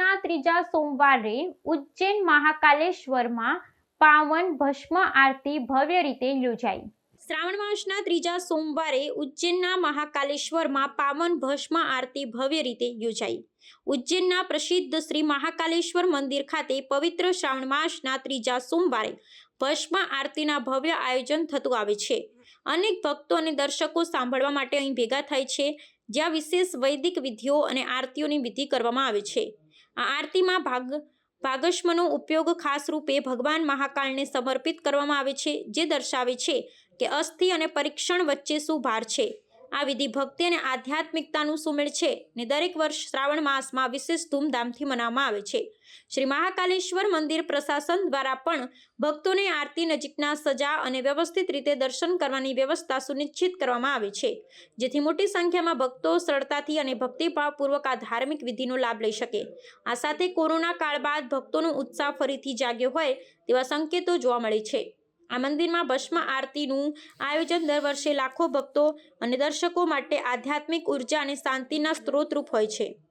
માસના ત્રીજા સોમવારે ઉજ્જૈન મહાકાલેશ્વરમાં પાવન ભસ્મ આરતી ભવ્ય રીતે યોજાઈ. શ્રાવણ માસના ત્રીજા સોમવારે ઉજ્જૈનના મહાકાલેશ્વરમાં પાવન ભસ્મ આરતી ભવ્ય રીતે યોજાઈ. ઉજ્જૈનના પ્રસિદ્ધ શ્રી મહાકાલેશ્વર મંદિર ખાતે પવિત્ર શ્રાવણ માસના ત્રીજા સોમવારે ભસ્મ આરતીના ભવ્ય આયોજન થતું આવે છે. અનેક ભક્તો અને દર્શકો સાંભળવા માટે અહીં ભેગા થાય છે, જ્યાં વિશેષ વૈદિક વિધિઓ અને આરતીઓની વિધિ કરવામાં આવે છે. આ આરતીમાં ભાગ ભાગસ્મનો ઉપયોગ ખાસ રૂપે ભગવાન મહાકાળને સમર્પિત કરવામાં આવે છે, જે દર્શાવે છે કે અસ્થિ અને પરીક્ષણ વચ્ચે શું ભાર છે. આ વિધિ ભક્તિ અને આધ્યાત્મિકતાનું સુમેળ છે ને દરેક વર્ષ શ્રાવણ માસમાં વિશેષ ધૂમધામથી મનાવવામાં આવે છે. શ્રી મહાકાલેશ્વર મંદિર પ્રશાસન દ્વારા પણ ભક્તોને આરતી નજીકના સજા અને વ્યવસ્થિત રીતે દર્શન કરવાની વ્યવસ્થા સુનિશ્ચિત કરવામાં આવે છે, જેથી મોટી સંખ્યામાં ભક્તો સરળતાથી અને ભક્તિભાવપૂર્વક આ ધાર્મિક વિધિનો લાભ લઈ શકે. આ સાથે કોરોના કાળ બાદ ભક્તોનો ઉત્સાહ ફરીથી જાગ્યો હોય તેવા સંકેતો જોવા મળે છે. આ મંદિરમાં ભસ્મ આરતીનું આયોજન દર વર્ષે લાખો ભક્તો અને દર્શકો માટે આધ્યાત્મિક ઊર્જા અને શાંતિના સ્ત્રોતરૂપ હોય છે.